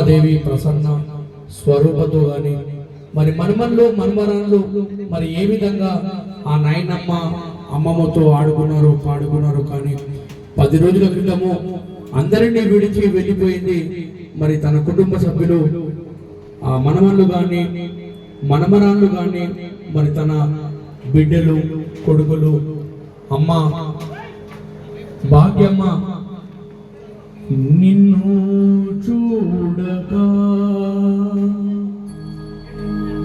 ఉమాదేవి ప్రసన్న స్వరూపతో కానీ మరి మనమన్లు మనమరాళ్ళు మరి ఏ విధంగా ఆ నాయనమ్మ అమ్మమ్మతో ఆడుకున్నారు పాడుకున్నారు కానీ పది రోజుల క్రితము అందరినీ విడిచి వెళ్ళిపోయింది. మరి తన కుటుంబ సభ్యులు ఆ మనమన్లు కానీ మనమరాళ్ళు కానీ మరి తన బిడ్డలు కొడుకులు అమ్మ భాగ్యమ్మ నిన్ను చూడక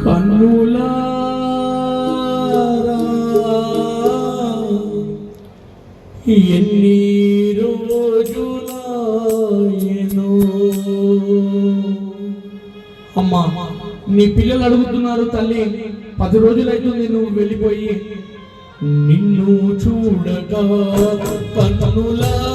కన్నులారా ఎన్ని రోజులాయనో. అమ్మా నీ పిల్లలు అడుగుతున్నారు తల్లి పది రోజులైతుంది నువ్వు వెళ్ళిపోయి. నిన్ను చూడక కన్నులారా.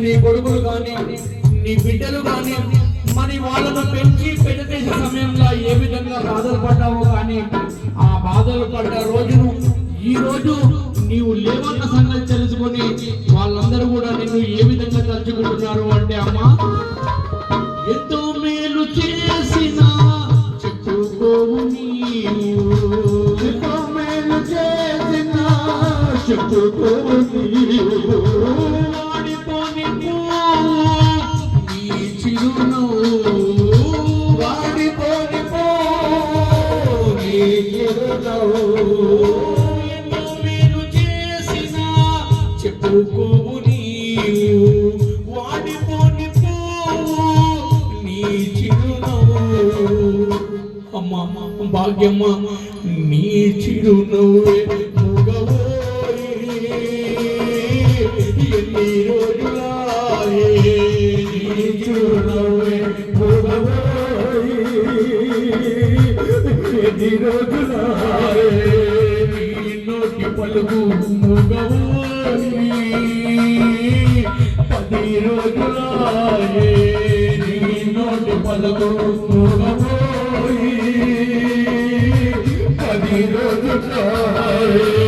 నీ కొడుకులు కానీ నీ బిడ్డలు కానీ మరి వాళ్ళను పెంచి పెద్ద సమయంలో ఏ విధంగా బాధలు పడ్డావో కానీ ఆ బాధలు పడ్డ రోజును ఈ రోజు నీవు లేవన్న సంగతి తెలుసుకొని వాళ్ళందరూ కూడా నిన్ను ఏ విధంగా తలుచుకుంటున్నారు అంటే అమ్మా ఎంతో మేలు చేసిన చెప్పుకోవు నీవు. ఎంతో మేలు చేసిన చెప్పుకో చెప్పుకోవు నీవు. వాడిపోని నీ చిరునవ్వు. అమ్మ భాగ్యమ్మ నీ చిరునవ్వే ఎన్ని రోజులాయే చిరునవ్వే ఎన్ని కలతో పలుకు పది రోజులాయే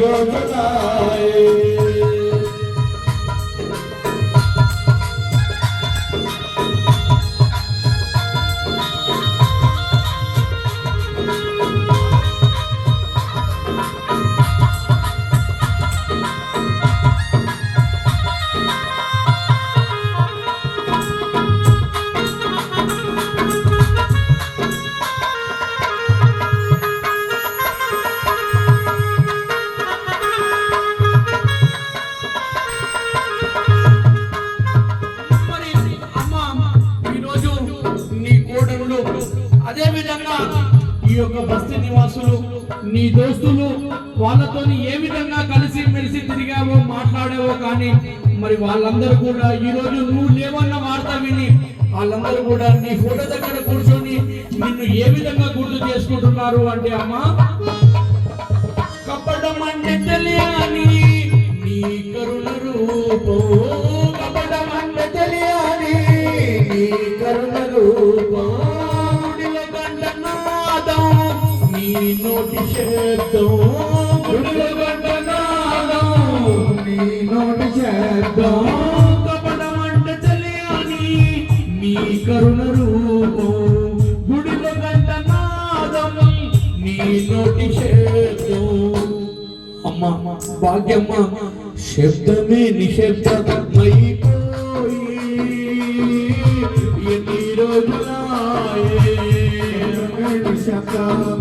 చూడక ఈ యొక్క బస్తీ నివాసులు నీ దోస్తులు వాళ్ళతో ఏ విధంగా కలిసి మెలిసి తిరిగావో మాట్లాడావో కానీ మరి వాళ్ళందరూ కూడా ఈ రోజు నువ్వు లేవన్న వార్త విని వాళ్ళందరూ కూడా నీ ఫోటో దగ్గర కూర్చొని నిన్ను ఏ విధంగా గుర్తు చేసుకుంటున్నారు అంటే అమ్మా కప్పడం అంటే తెలియని నీ కరుణ రూపం. కప్పడం అంటే తెలియని నీ కరుణ రూపం. నోటి చేద్దాం గుడిలో నాదం నీ నోటి చేద్దాం కపడం తెలియని నీ కరుణ రూపం గుడిలో గంట నాదం నీ నోటి శబ్దం అమ్మ భాగ్యమ్మ శబ్దమే నిశ్శబ్దమైపోయి ఎన్ని రోజులాయే నిశ్శబ్దమైపోయి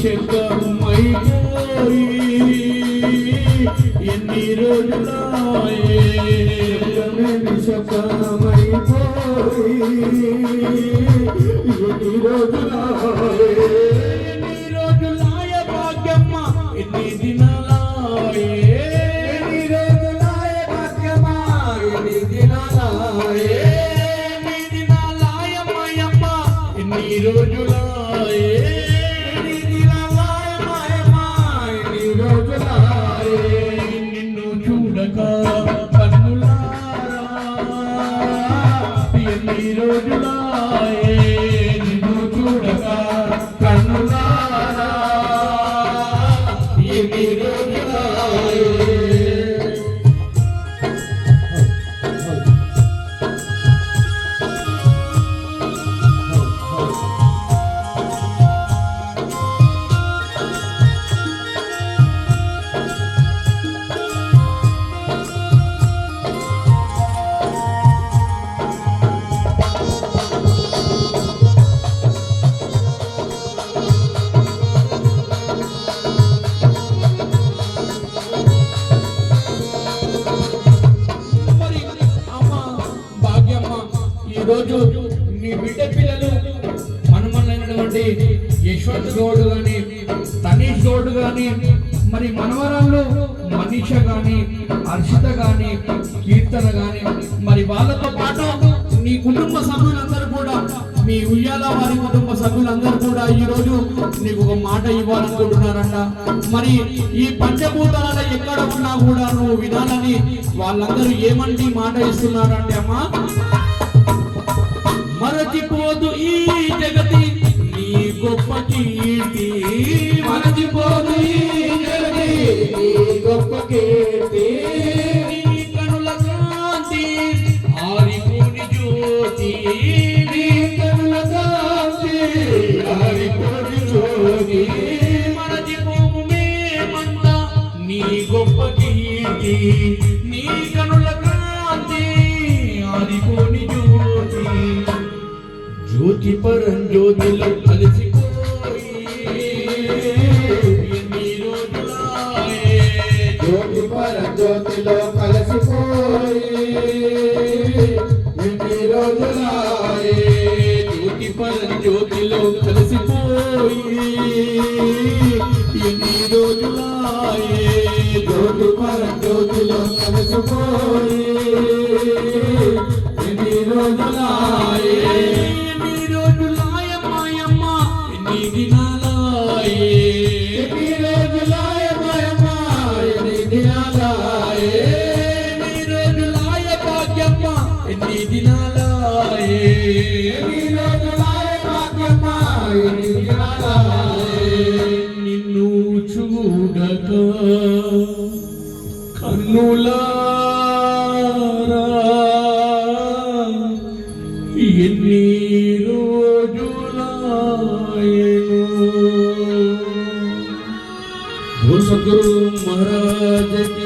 శబ్దమే నిశ్శబ్దమైపోయి ఎన్ని రోజులాయే శబ్దమే ఎన్ని రోజులాయే ఎన్ని రోజులాయ భాగ్యమ్మ ఎన్ని దినాలాయే ఎన్ని రోజులాయ భాగ్యమ్మ ఎన్ని దినాలాయే ఎన్ని దినాలాయ మాయమ్మ ఎన్ని రోజులాయే రోజు నీ బిడ్డ పిల్లలు మనమన్నటువంటి యశ్వంత్ గౌడ్ గాని తనీష్ గౌడ్ గాని మరి మనవరాళ్ళు మనీష గాని హర్షిత గాని కీర్తన గాని మరి వాళ్ళతో పాటు నీ కుటుంబ సభ్యులందరూ కూడా మీ ఉయ్యాల వారి కుటుంబ సభ్యులందరూ కూడా ఈ రోజు నీకు ఒక మాట ఇవ్వాలనుకుంటున్నారంట. మరి ఈ పంచభూతాల ఎక్కడ ఉన్నా కూడా నువ్వు వినాలని వాళ్ళందరూ ఏమంటే మాట ఇస్తున్నారంటే అమ్మా? మరచిపోదు ఈ జగతి నీ గొప్ప కీర్తి. మరచిపోదు ఈ జగతి నీ గొప్ప కీర్తి. నీ కనుల కాంతి ఆరిపోని జ్యోతి. నీ కనుల కాంతి ఆరిపోని జ్యోతి. మరచిపోము మేమంతా నీ గొప్ప కీర్తి. నీ జ్యోతి పరం జ్యోతిలో కలిసిపోయి జ్యోతి పర జ్యోతిలో కలిసిపోయి ఎన్ని రోజులాయే. జ్యోతి పరం జ్యోతిలో కలిసిపోయి ఎన్ని రోజులాయే. జ్యోతి పర జ్యోతిలో కలిసిపోయి ఎన్ని రోజులాయే. కన్నులారా ఎన్ని రోజులాయను? భూ సద్గురు మహారాజకి